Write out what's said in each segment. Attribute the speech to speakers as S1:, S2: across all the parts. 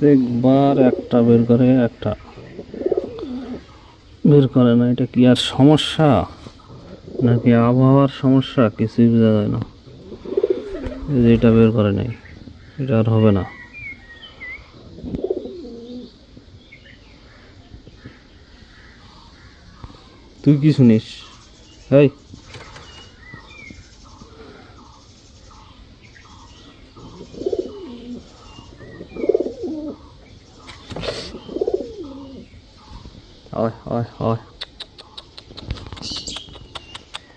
S1: প্রত্যেকবার একটা বের করে, একটা। বের করে না, এটা কি আর সমস্যা? নাকি আবহাওয়ার সমস্যা? কিছুই বোঝা যায় না। যে এটা বের করে নাই, এটা আর হবে না। তুই কি শুনিস? এই Ôi, ôi, ôi.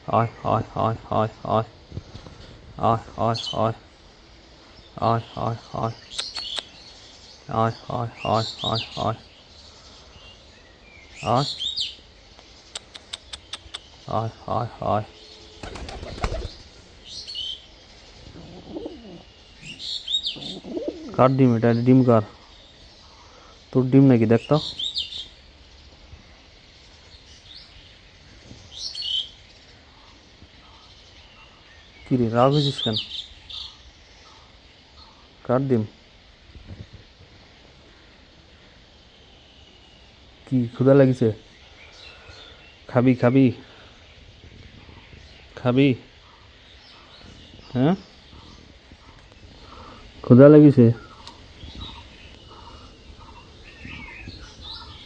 S1: Ôi, ôi, ôi, ôi, ôi. Ôi, ôi, ôi. Ôi, ôi, ôi. Ôi, ôi, ôi, ôi, ôi. Ôi. Ôi, ôi, ôi. काट दी बेटा डिम कर तू डिम नहीं देखता কি রে, রাগ হয়েছিস কেন? কার ডিম? কি ক্ষুধা লাগিছে? খাবি খাবি। খাবি। হ্যাঁ? ক্ষুধা লাগিছে?